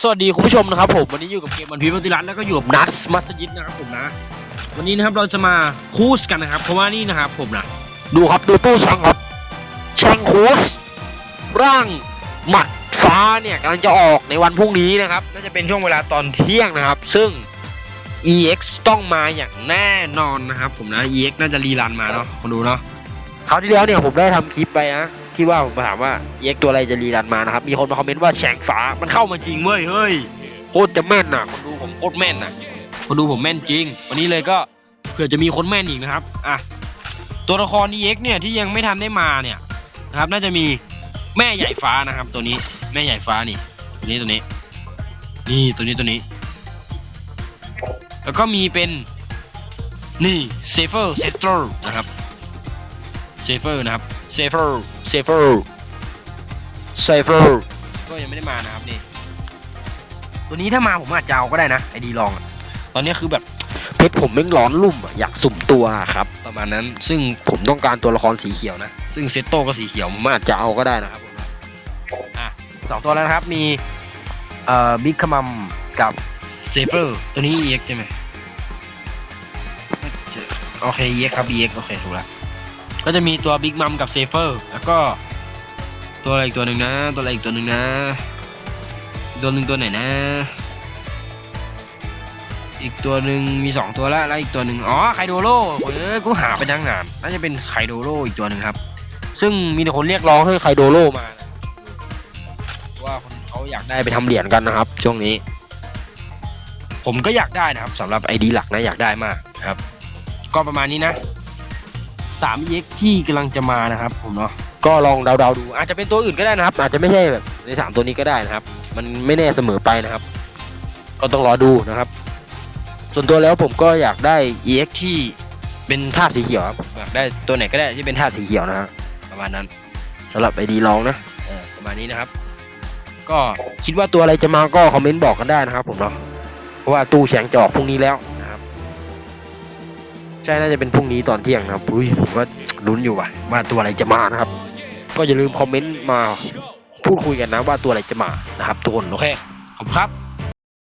สวัสดีคุณผู้ชมนะครับผมวันนี้อยู่กับเกมวันพีมัติรันแล้วก็อยู่กับนัสมัสยิดนะครับผมนะ วันนี้นะครับเราจะมาคูสกันนะครับ เพราะว่านี่นะครับผมนะดูครับดูตู้ช่างครับช่างคูสร่างหมัดฟ้าเนี่ยกำลังจะออกในวันพรุ่งนี้นะครับน่าจะเป็นช่วงเวลาตอนเที่ยงนะครับ ซึ่ง EX ต้องมาอย่างแน่นอนนะครับผมนะ EX น่าจะรีรันมาเนาะคนดูเนาะ คราวที่แล้วเนี่ยผมได้ทำคลิปไปนะที่ว่าผมถามว่า EX ตัวอะไรจะรีรันมานะครับ มีคนมาคอมเมนต์ว่าแฉงฟ้ามันเข้ามาจริงเว้ยเฮ้ยโคตรจะแม่นน่ะ คนดูผมโคตรแม่นน่ะ คนดูผมแม่นจริง วันนี้เลยก็เผื่อจะมีคนแม่นอีกนะครับอะตัวละคร EX เนี่ยที่ยังไม่ทันได้มาเนี่ยนะครับ น่าจะมีแม่ใหญ่ฟ้านะครับ ตัวนี้แม่ใหญ่ฟ้านี่ ตัวนี้ตัวนี้ นี่ตัวนี้ตัวนี้ แล้วก็มีเป็นนี่เซฟเฟอร์เซสเตอร์นะครับ เซฟเฟอร์นะครับเซฟเฟอร์เซฟเฟอร์เซฟเฟอร์ก็ยังไม่ได้มานะครับนี่ตัวนี้ถ้ามาผมอาจจะเอาก็ได้นะไอดีลองอะตอนนี้คือแบบเพชรผมแม่งร้อนลุ่มอะอยากสุ่มตัวครับ ประมาณนั้นซึ่งผมต้องการตัวละครสีเขียวนะ ซึ่งเซตโต้ก็สีเขียวผมอาจจะเอาก็ได้นะครับผมว่าอะสองตัวแล้วนะครับมีเอ่อบิ๊กขมัมกับเซเฟอร์ตัวนี้ EX ใช่ไหมโอเค EX ครับ EX โอเคถูกแล้ว ก็จะมีตัว Big Mom กับเซเฟอร์แล้วก็ตัวอะไรอีกตัวหนึ่งนะ ตัวอะไรอีกตัวหนึ่งนะตัวหนึ่งตัวไหนนะ อีกตัวหนึ่งมีสองตัวแล้วแล้วอีกตัวหนึ่งอ๋อไคโดโร่เออกูหาไปตั้งนานน่าจะเป็นไคโดโร่อีกตัวหนึ่งครับ ซึ่งมีคนเรียกร้องให้ไคโดโร่มานะว่าคนเขาอยากได้ไปทำเหรียญกันนะครับ ช่วงนี้ ผมก็อยากได้นะครับสำหรับไอดีหลักนะอยากได้มากครับ ก็ประมาณนี้นะ สามเอ็กที่กำลังจะมานะครับผมเนาะก็ลองเดาๆดู อาจจะเป็นตัวอื่นก็ได้นะครับ อาจจะไม่ใช่แบบในสามตัวนี้ก็ได้นะครับ มันไม่แน่เสมอไปนะครับ ก็ต้องรอดูนะครับ ส่วนตัวแล้วผมก็อยากได้ EX ที่เป็นธาตุสีเขียวครับอยากได้ตัวไหนก็ได้ที่เป็นธาตุสีเขียวนะฮะประมาณนั้นสำหรับไอดีลองนะอประมาณนี้นะครับ ก็คิดว่าตัวอะไรจะมาก็คอมเมนต์บอกกันได้นะครับผมเนาะเพราะว่าตู้แข็งจะออกพรุ่งนี้แล้ว ใช่น่าจะเป็นพรุ่งนี้ตอนเที่ยงนะครับอุ้ยผมก็ลุ้นอยู่ว่ะว่าตัวอะไรจะมานะครับ ก็อย่าลืมคอมเมนต์มาพูดคุยกันนะว่าตัวอะไรจะมานะครับทุกคนโอเคขอบคุณครับ